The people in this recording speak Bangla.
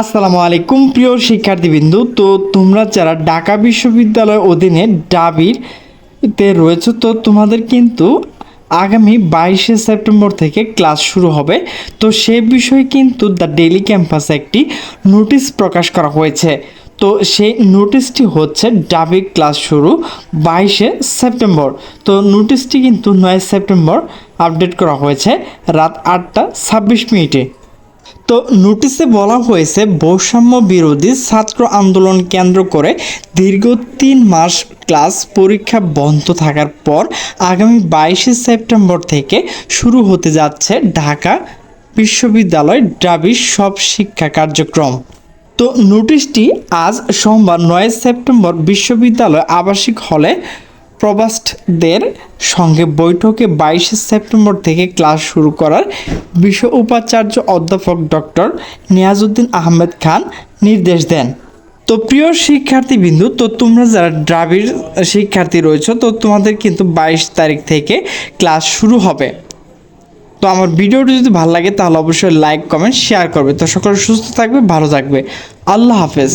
আসসালামু আলাইকুম, প্রিয় শিক্ষার্থীবৃন্দু। তো তোমরা যারা ঢাকা বিশ্ববিদ্যালয়ের অধীনে ডাবির তে রয়েছে, তো তোমাদের কিন্তু আগামী বাইশে সেপ্টেম্বর থেকে ক্লাস শুরু হবে। তো সে বিষয়ে কিন্তু দ্য ডেইলি ক্যাম্পাসে একটি নোটিশ প্রকাশ করা হয়েছে। তো সেই নোটিশটি হচ্ছে ডাবির ক্লাস শুরু বাইশে সেপ্টেম্বর। তো নোটিশটি কিন্তু নয় সেপ্টেম্বর আপডেট করা হয়েছে, রাত আটটা ছাব্বিশ মিনিটে। তো নোটিশে বলা হয়েছে, বৈষম্য বিরোধী ছাত্র আন্দোলন কেন্দ্র করে দীর্ঘ তিন মাস ক্লাস পরীক্ষা বন্ধ থাকার পর আগামী বাইশে সেপ্টেম্বর থেকে শুরু হতে যাচ্ছে ঢাকা বিশ্ববিদ্যালয় ডাবির সব শিক্ষা কার্যক্রম। তো নোটিশটি আজ সোমবার নয় সেপ্টেম্বর বিশ্ববিদ্যালয় আবাসিক হলে প্রবাস্টদের সঙ্গে বৈঠকে বাইশে সেপ্টেম্বর থেকে ক্লাস শুরু করার বিশ্ব উপাচার্য অধ্যাপক ডক্টর নিয়াজউদ্দিন আহমেদ খান নির্দেশ দেন। তো প্রিয় শিক্ষার্থীবৃন্দু, তো তোমরা যারা দ্রাবিড় শিক্ষার্থী রয়েছে, তো তোমাদের কিন্তু বাইশ তারিখ থেকে ক্লাস শুরু হবে। তো আমার ভিডিওটি যদি ভালো লাগে, তাহলে অবশ্যই লাইক, কমেন্ট, শেয়ার করবে। তো সকলে সুস্থ থাকবে, ভালো থাকবে। আল্লাহ হাফেজ।